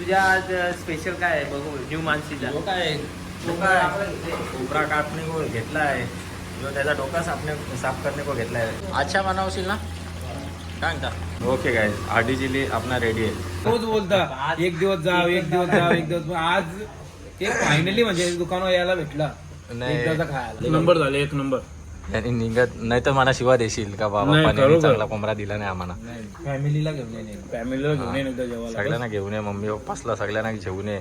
तुझ्या आज स्पेशल काय आहे? बघू न्यू मानसीचा. जो काय काय? कोबरा कापणे को घेतला आहे? जो त्याचा डोका सापणे साफ करणे को घेतला आहे? अच्छा बनवशील ना? म्हणता ओके काय आडी चिली आपला रेडी आहे. रोज बोलता. एक दिवस जाव एक दिवस जाव एक दिवस आज एक फायनली म्हणजे दुकानावर यायला भेटला. नाही. खायला. नंबर झाले एक नंबर. आणि निघत नाही तर मला शिवा देशील का बाबा नाही, पाण्याने खरोखर. चांगला कोंबडा दिला नाही आम्हाला फॅमिलीला घेऊन ये फॅमिलीला घेऊन ये जेवायला सगळ्यांना घेऊन ये मम्मी पप्पासला सगळ्यांना घेऊन ये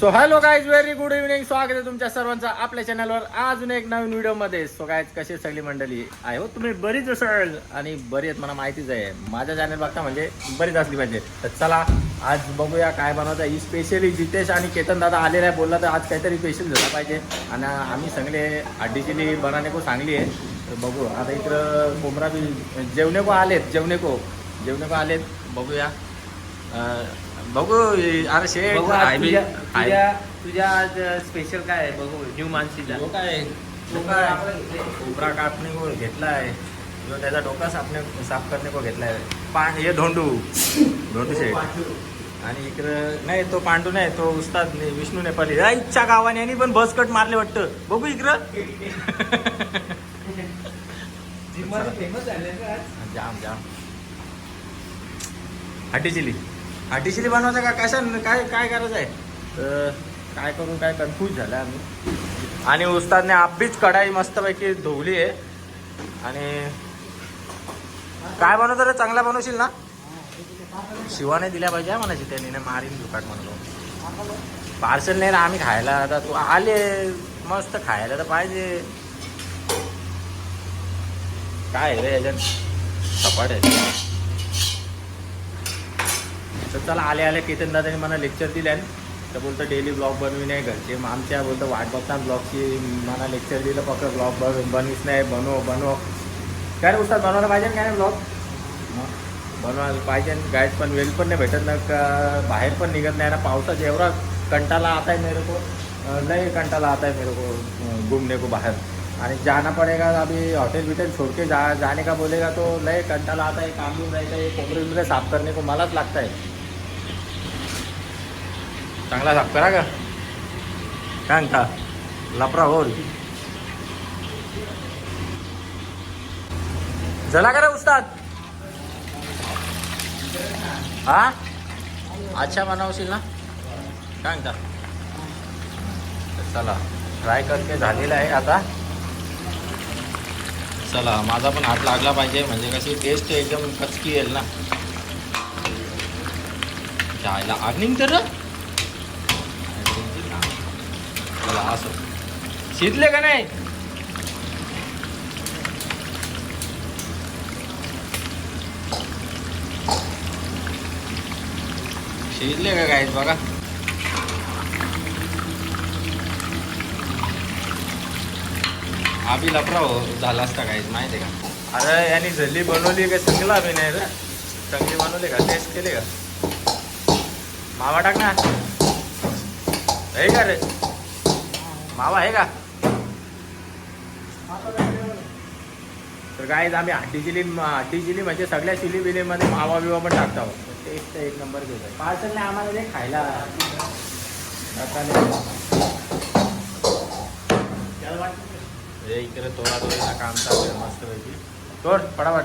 so hello guys very good evening स्वागत आहे तुमच्या सर्वांचं आपल्या चॅनलवर अजून एक नवीन व्हिडिओमध्ये सो गायज कशी सगळी मंडळी आहे हो तुम्ही बरीच असाल आणि बरी आहेत मला माहितीच आहे माझा चॅनल बघता म्हणजे बरीच असली पाहिजे तर चला आज बघूया काय बनवतं ही स्पेशली जितेश आणि केतन दादा आलेला आहे बोलला तर आज काहीतरी स्पेशल झाला पाहिजे. आणि आम्ही सगळे चिली बनाने को चांगली आहे. तर बघू. आता इकडं कोंबडा बी जेवणे को आलेत. जेवणे को. जेवणे को आलेत. बघूया. बघू. अरे शेठ बी- तुझ्या आज स्पेशल काय आहे? बघू. न्यू मानसीचा जो काय कोबरा कापणे को घेतला आहे जो त्याचा डोका सापणे साफ करणे को घेतला आहे पांड हे धोंडू. धोंडू शेठ. आणि इकडं नाही तो पांडू नाही तो उस्ताद नाही, विष्णू नेपाळी या इच्छा गावाने यांनी पण बस कट मारले वाटतं. बघू इकडं. फेमस झाले का जाम जाम. हाटी चिली. हाटी चिली बनवायचं का? कशा काय काय करायचं आहे? तर काय करून काय कन्फ्यूज झालं आम्ही. आणि उस्तादने आपलीच कढाई मस्तपैकी धुवली आहे. आणि काय बनवतो रे? चांगला बनवशील ना? शिवाने दिल्या पाहिजे म्हणायचे म्हणायची त्यांनी नाही मारीन दुकाट म्हणलो पार्सल नाही ना आम्ही खायला. आता तू आले मस्त खायला तर पाहिजे. काय आहे रे याच्यात? सपाट आहे. तर चला आले आले. केतन दादाने मला लेक्चर दिले तर बोलतं डेली ब्लॉग बनवी नाही घरचे. मग आमच्या बोलतं वाट बघता ब्लॉगची मला लेक्चर दिलं फक्त ब्लॉग बनवीच नाही बनव बनव. काय रे उस्ताद बनवायला पाहिजे ना काय नाही ब्लॉग बनवायला पाहिजे गाईड पण वेळ पण नाही भेटत ना का बाहेर पण निघत नाही. ना पावसाचा एवढा कंटाला आता आहे मेरे को. लय कंटाला आता आहे मेरे को घूमने को बाहेर. आणि जाना पड़ेगा अभी हॉटेल बिटेल छोड़ के जा जाने का बोलेगा तो लय कंटाला आता है काम भी जायचं है कोमरे साफ करणे को मलाच लागत आहे चांगला साफ करा का? काय का लपरा हो चला करा उस्ताद. हा? अच्छा बनवशील ना? काय म्हणता? चला ट्राय करते झालेलं आहे आता. चला माझा पण हात लागला पाहिजे म्हणजे कशी टेस्ट एकदम कचकी येईल ना. जायला अर्निंग तर? चला असं. शिजले का नाही? शिजले का गाईज बघा. आबी लपरा हो झाला असता गाईज माहिती आहे का? अरे यांनी झल्ली बनवली का? चांगला आम्ही नाही रे. चांगली बनवली का? टेस्ट केले का? मावा टाक ना. आहे का रे? मावा आहे का? तर काय आम्ही हड्डी चिली हड्डी चिली म्हणजे सगळ्या चिली बिलीमध्ये मावा बिवा पण टाकतो टेस्ट एक नंबर घेऊन पार्सल नाही आम्हाला ते खायला. इकडे तोडा तोडीला काम चालू मस्तपैकी. तोड फटाफट.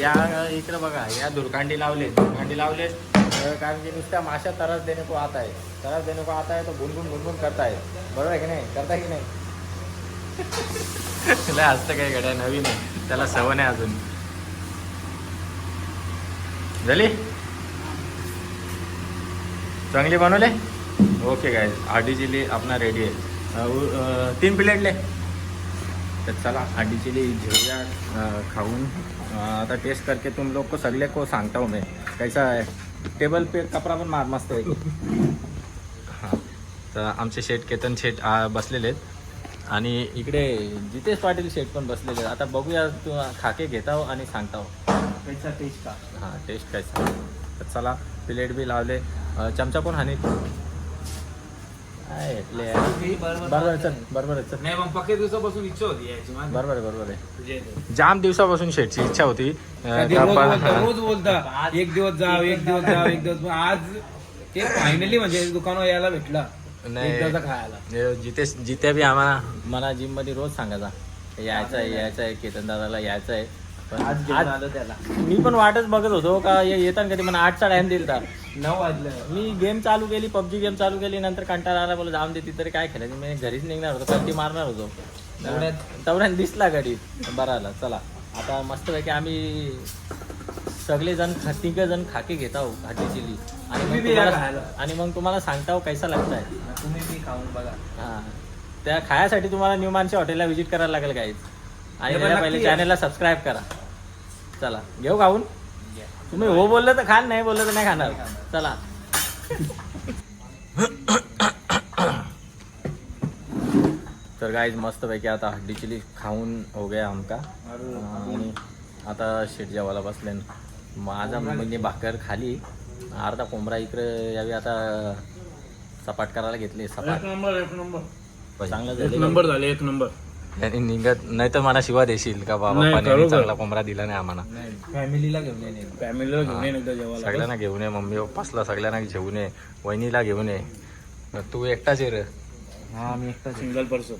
या इकडे बघा या दुर्कांडी लावले दुर्कांडी लावले कारण की नुसत्या माशा तरस देणे को आता आहे. तरस देणे को आता आहे तो गुनगुन गुनगुन करताय बरोबर आहे की नाही? करता की नाही? तुला असतं काय गड्या नवीन आहे. त्याला सवय नाही अजून. झाली? चांगली बनवले? ओके काय आडी चिली आपणा रेडी आहे. तीन प्लेटले तर चला आडी चिली घेऊया खाऊन. आता टेस्ट करके तुम लोग को सगळे को सांगता हूँ मैं. कैसा आहे टेबल पे कपडा पण मार मस्त आहे. हां. तर आमचे शेठ केतन शेठ बसलेले आहेत. आणि इकडे जितेश पाटील शेठ पण बसलेले. आता बघूया तू खाके घेता हो आणि सांगता हो कैसा टेस्ट का? हां टेस्ट कैसा तर चला प्लेट बी लावले. चमचा पण हानी. काय. बरोबर. चल बरोबर आहे, चल. नाही मग पक्के दिवसापासून इच्छा होती यायची माझी. बरोबर आहे बरोबर आहे. तुझ्या इथे. जाम दिवसापासून शेटची इच्छा होती. अं, कधी का रोज बोलता रोज बोलता. एक दिवस जाव एक दिवस जाव एक दिवस पण आज ते फायनली म्हणजे दुकानावर यायला भेटला. नाही. खायला. जिथे जिथे बी आम्हाला. मला जिममध्ये रोज सांगायचा. यायचं आहे यायचं आहे केतन दादाला यायचं आहे. पण आज घेऊन आज आलो त्याला. मी पण वाटच बघत होतो का ये- येताना कधी मला आठचा टाइम दिलता. नऊ वाजलं. मी गेम चालू केली पबजी गेम चालू केली नंतर कंटाळा आला बोला जाऊन दे ती तरी काय खेळायचं? मी घरीच निघणार होतो कधी मारणार होतो. तेवढ्यात- तेवढ्यात दिसला गाडी बरं आला चला. आता मस्तपैकी आम्ही सगळे जण तिघ जण खाके घेत आहो खाटी चिली. आणि तुम्ही मग बी या तुम्हाला खायला. आणि मग तुम्हाला सांगता कैसा लागत आहे तुम्ही बी खाऊन बघा. हा. त्या खायासाठी तुम्हाला न्यूमानच्या हॉटेलला व्हिजिट करायला लागेल काहीच आणि हे पण त्याला नक्की पहिले. चॅनलला सबस्क्राईब करा. चला घेऊ खाऊन? तुम्ही हो बोललं तर खाल नाही बोललं तर नाही खाणार. चला. तर गाईज मस्तपैकी आता हड्डी चिली खाऊन हो गया आमका. आणि आता शेट जेवायला बसले माझा म्हणजे भाकर खाली. अर्धा कोंबडा इकडे यावी आता सपाट करायला घेतले सपाट. नंबर एक नंबर. चांगलं एक झाले नंबर झाले एक नंबर. आणि निघत नाही तर मला शिवा देशील का बाबा? नाही, पाण्याने खरोखर. चांगला कोंबडा दिला नाही आम्हाला. फॅमिलीला घेऊन येणे फॅमिलीला घेऊन ये एकदा जेवायला सगळ्यांना घेऊन ये मम्मी पप्पासला सगळ्यांना घेऊन ये वहिनीला घेऊन ये. मग तू एकटाच ये रे. हा मी एकटाच आहे. सिंगल पर्सन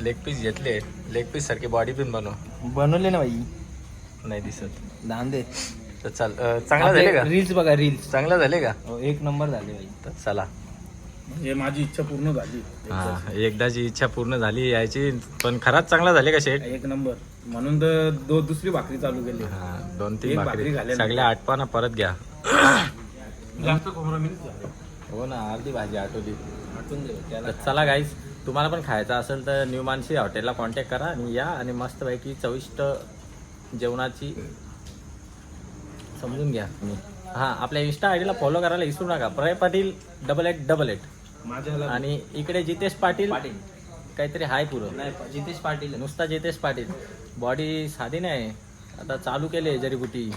लेग पीस घेतले. लेग पीस सारखी बॉडी पण बनव. बनवले ना बाई. नाही दिसत. दान दे. तर चल अं, चांगला झाले का? रील्स बघा रील्स चांगला झाले का? एक नंबर झाले बाई. तर चला. हे माझी इच्छा पूर्ण झाली. हा एकदाची इच्छा पूर्ण झाली यायची पण खराच चांगला झाले का शेट एक नंबर म्हणून तर दो दुसरी भाकरी चालू केली. हा दोन तीन एक भाकरी. भाकरी. सगळ्या आठपाना परत घ्या. जास्त झाले हो ना अर्धी भाजी आठवली. आठवून दे. त्याला तर चला गाईज तुम्हाला पण खायचं असेल तर न्यू मानसी हॉटेलला कॉन्टॅक्ट करा आणि या आणि मस्तपैकी चविष्ट जेवणाची समजून घ्या तुम्ही. हां आपल्या इन्स्टा आय डीला फॉलो करायला विसरू नका. प्रय Patil double eight double eight आणि इकडे जितेश पाटील काहीतरी हाय पुरं. नाही जितेश पाटील. नुसता जितेश पाटील. बॉडी साधी नाही. आता चालू केले जरीबुटी.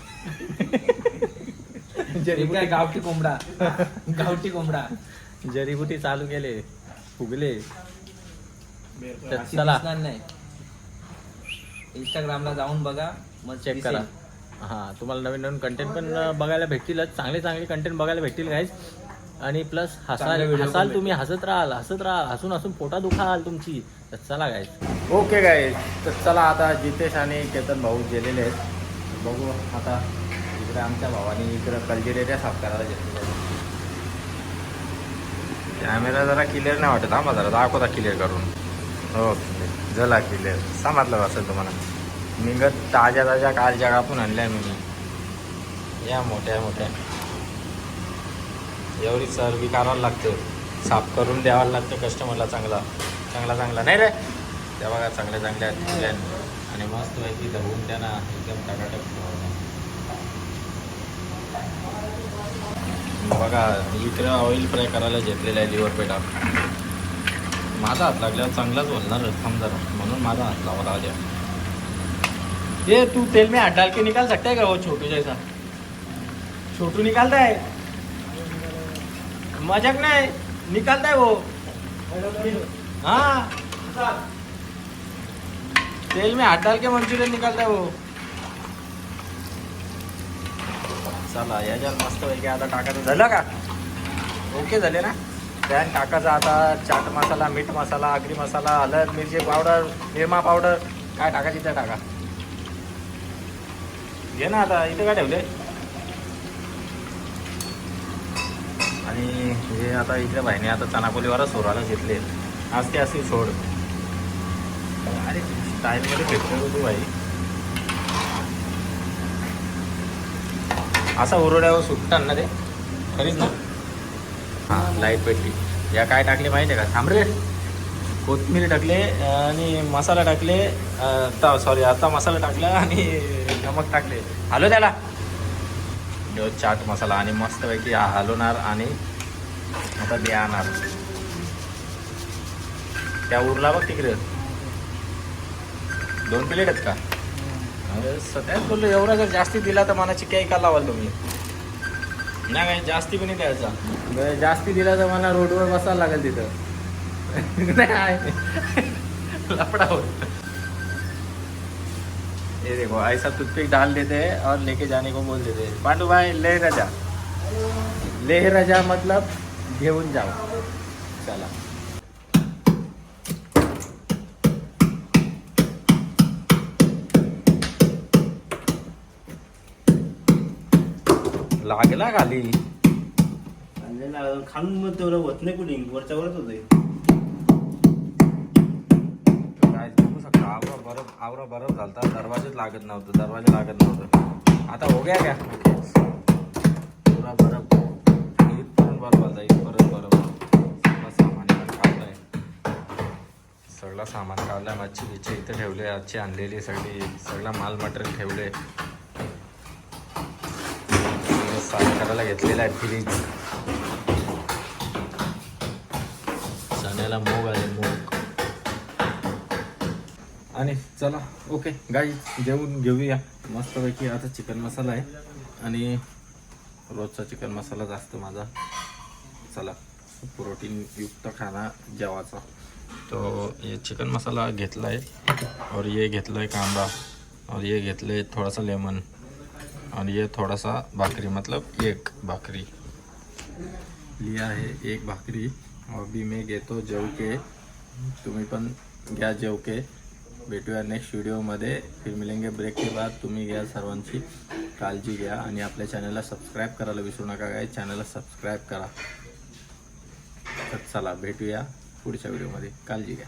काय गावठी कोंबडा. गावठी कोंबडा. जरीबुटी चालू केले. फुगले. तर चला. दिसणार नाही. इंस्टाग्रामला जाऊन बघा मग चेक. करा. हां तुम्हाला नवीन नवीन कंटेंट पण बघायला भेटतीलच. चांगले चांगले कंटेंट बघायला भेटतील गाईज आणि प्लस हसाल हसाल तुम्ही हसत राहाल हसत राहाल. हसून हसून पोटा दुखाल तुमची. तर चला गाईज ओके गाईज तर चला आता जितेश आणि केतन भाऊ गेलेले आहेत. बघू आता इकडे आमच्या भावाने इकडं कल्जिरेरिया साफ करायला घेतलेले आहेत. कॅमेरा जरा क्लिअर नाही वाटत हा जरा दाखवता क्लिअर करून. हो झाला क्लिअर समजलं असेल तुम्हाला. निघत ताज्या ताज्या कालच्या कापून आणल्या मी. या मोठ्या मोठ्या. एवढी सर्वी करावं लागतं. साफ करून द्यावं लागतं कस्टमरला चांगला. चांगला चांगला. नाही रे? त्या बघा चांगल्या चांगल्या आहेत आणि मस्त पैकी द्या त्यांना एकदम टकाटक बघा इकडे ऑइल फ्राय करायला घेतलेलं आहे लिव्हर पेटा माझा हात लागल्यावर चांगलाच बोलणार थांब जरा. म्हणून माझा हात लावला लागल्या ये तू तेल में हाथ डाल के निकाल सकता है क्या वो छोटू जैसा छोटू निकालता है मजाक नहीं. निकालता है. वो हाँ? तेल में हाथ डाल के मंचूरियन निकालता है. वो चला याच्यात मस्त पैकी आता टाकायचं. झालं का? ओके झाले ना? त्यान टाकायचा आता चाट मसाला मीठ मसाला आगरी मसाला हळद मिरची पावडर निरमा पावडर काय टाकायची ते टाका. घे ना आता इथे काय ठेवले? आणि हे आता इथल्या भाईने आता चनापोलीवरच सोराला घेतले. आज ते असे सोड. अरे स्टाईलमध्ये भेटतो तू भाई. असा उरड्यावर सुटतात ना ते? खरीच ना? हां लाइट पेटली. या काय टाकले माहिती आहे का? थांबरे कोथमीर टाकले आणि मसाला टाकले आता सॉरी आता मसाला टाकला आणि नमक टाकले. हलो त्याला. चाट मसाला आणि मस्तपैकी हलवणार आणि आता द्याणार त्या उरला बघ तिकडे. दोन प्लेट आहेत का? सध्याच बोललो एवढा जर जास्ती दिला तर मनाची काही का लावाल तुम्ही? नाही काय जास्ती पण द्यायचा जास्ती दिला तर मला रोडवर बसायला लागेल तिथं. नाही लफड़ा ये देखो ऐसा टूथपिक डाल देते हैं और लेके जाने को बोल देते. हैं पांडू भाई ले रजा. ले रजा मतलब घेऊन जाओ. चला. लागला खाली. खाऊन मग तेवढं होत नाही कुठे वरच्या वरच होतंय. काय बघू शकता आवरा बरफ आवरा बरफ झालता. दरवाजाच लागत नव्हतं दरवाजा लागत नव्हतं. आता हो गया क्या? पुरा बरफ. इथपर्यंत बरफ आलता इथपर्यंत बरफ सगळं सामान काढलंय सगळं सामान काढलंय मच्छी बिच्छी इथे ठेवले आजची आणलेली सगळी. सगळं माल मटेरियल ठेवले. साफ करायला घेतलेला आहे फ्रीज चण्याला मूग आले मूग. आणि चला ओके गाई जेवून घेऊया. मस्तपैकी आता चिकन मसाला आहे. आणि रोजचा चिकन मसाला जास्त माझा. चला प्रोटीन युक्त खाना जेवाचा. तो ये चिकन मसाला घेतला आहे और ये घेतला आहे कांदा. और ये घेतले थोड़ा सा लेमन और ये थोड़ा सा भाकरी मतलब एक भाकरी। लिया है एक भाकरी। और मी मैं घेतो जेव के तुम्ही पण घ्या जेव के। भेटूया नेक्स्ट व्हिडिओमध्ये फिर मिलेंगे ब्रेक के बाद। तुम्ही घ्या सर्वांची काळजी घ्या आणि आपल्या चॅनलला सबस्क्राईब करायला विसरू नका काय चॅनलला सबस्क्राईब करा. तर चला भेटूया पुढच्या व्हिडिओमध्ये काळजी घ्या